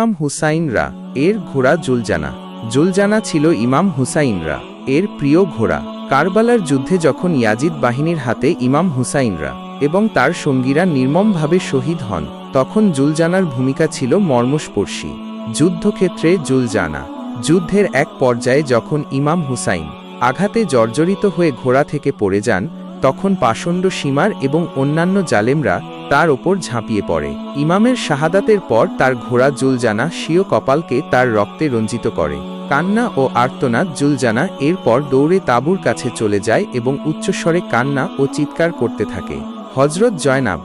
ইমাম হুসাইনরা, এর ঘোড়া জুলজানা। জুলজানা ছিল ইমাম হুসাইনরা, এর প্রিয় ঘোড়া। কারবালার যুদ্ধে যখন ইয়াজিদ বাহিনীর হাতে ইমাম হুসাইনরা এবং তার সঙ্গীরা নির্মমভাবে শহীদ হন, তখন জুলজানার ভূমিকা ছিল মর্মস্পর্শী। যুদ্ধক্ষেত্রে জুলজানা, যুদ্ধের এক পর্যায়ে যখন ইমাম হুসাইন আঘাতে জর্জরিত হয়ে ঘোড়া থেকে পড়ে যান, তখন পাষণ্ড সীমার এবং অন্যান্য জালেমরা তার ওপর ঝাঁপিয়ে পড়ে। ইমামের শাহাদাতের পর তার ঘোড়া জুলজানা স্বীয় কপালকে তার রক্তে রঞ্জিত করে। কান্না ও আর্তনাদ জুলজানা এরপর দৌড়ে তাঁবুর কাছে চলে যায় এবং উচ্চস্বরে কান্না ও চিৎকার করতে থাকে। হজরত জয়নাব,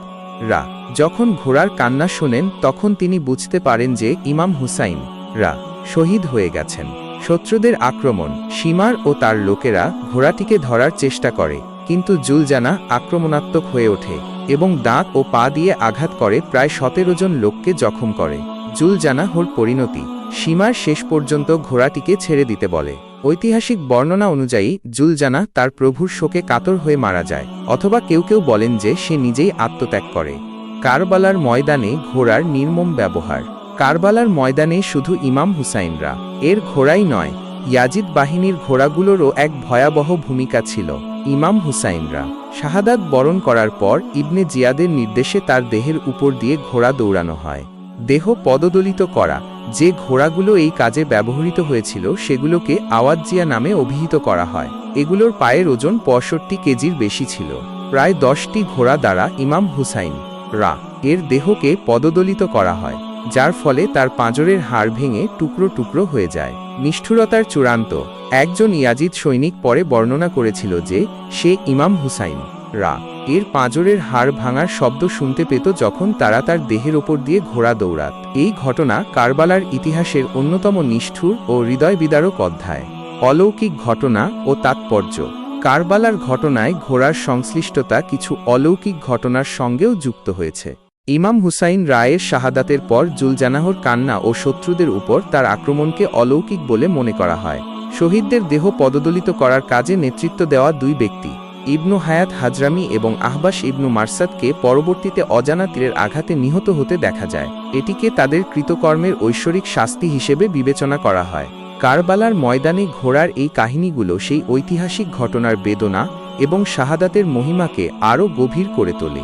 রা, যখন ঘোড়ার কান্না শোনেন, তখন তিনি বুঝতে পারেন যে ইমাম হুসাইন, রা, শহীদ হয়ে গেছেন। শত্রুদের আক্রমণ, সীমার ও তার লোকেরা ঘোড়াটিকে ধরার চেষ্টা করে, কিন্তু জুলজানা আক্রমণাত্মক হয়ে ওঠে। এবং দাঁত ও পা দিয়ে আঘাত করে প্রায় সতেরো জন লোককে জখম করে। জুলজানা হোর পরিণতি, সীমার শেষ পর্যন্ত ঘোড়াটিকে ছেড়ে দিতে বলে। ঐতিহাসিক বর্ণনা অনুযায়ী, জুলজানা তার প্রভুর শোকে কাতর হয়ে মারা যায়, অথবা কেউ কেউ বলেন যে সে নিজেই আত্মত্যাগ করে। কারবালার ময়দানে ঘোড়ার নির্মম ব্যবহার। কারবালার ময়দানে শুধু ইমাম হুসাইনরা, এর ঘোড়াই নয়, ইয়াজিদ বাহিনীর ঘোড়াগুলোরও এক ভয়াবহ ভূমিকা ছিল, ইমাম হুসাইনরা। শাহাদাত বরণ করার পর ইবনে জিয়াদের নির্দেশে তার দেহের উপর দিয়ে ঘোড়া দৌড়ানো হয়। দেহ পদদলিত করা, যে ঘোড়াগুলো এই কাজে ব্যবহৃত হয়েছিল সেগুলোকে আওয়াজ জিয়া নামে অভিহিত করা হয়। এগুলোর পায়ের ওজন পঁয়ষট্টি কেজির বেশি ছিল। প্রায় দশটি ঘোড়া দ্বারা ইমাম হুসাইন, রা, এর দেহকে পদদলিত করা হয়, যার ফলে তার পাঁজরের হাড় ভেঙে টুকরো টুকরো হয়ে যায়। নিষ্ঠুরতার চূড়ান্ত একজন ইয়াজিদ সৈনিক পরে বর্ণনা করেছিল যে, সে ইমাম হুসাইন। রা, এর পাঁজরের হাড় ভাঙার শব্দ শুনতে পেত যখন তারা তার দেহের ওপর দিয়ে ঘোড়া দৌড়াত। এই ঘটনা কারবালার ইতিহাসের অন্যতম নিষ্ঠুর ও হৃদয় বিদারক অধ্যায়। অলৌকিক ঘটনা ও তাৎপর্য। কারবালার ঘটনায় ঘোড়ার সংশ্লিষ্টতা কিছু অলৌকিক ঘটনার সঙ্গেও যুক্ত হয়েছে। ইমাম হুসাইন রায়ের শাহাদাতের পর জুলজানাহর কান্না ও শত্রুদের উপর তার আক্রমণকে অলৌকিক বলে মনে করা হয়। শহীদদের দেহ পদদলিত করার কাজে নেতৃত্ব দেওয়া দুই ব্যক্তি, ইবনু হায়াত হাজরামি এবং আহবাস ইবনু মারসাদকে পরবর্তীতে অজানা তীরের আঘাতে নিহত হতে দেখা যায়। এটিকে তাদের কৃতকর্মের ঐশ্বরিক শাস্তি হিসেবে বিবেচনা করা হয়। কারবালার ময়দানে ঘোড়ার এই কাহিনীগুলো সেই ঐতিহাসিক ঘটনার বেদনা এবং শাহাদাতের মহিমাকে আরও গভীর করে তোলে।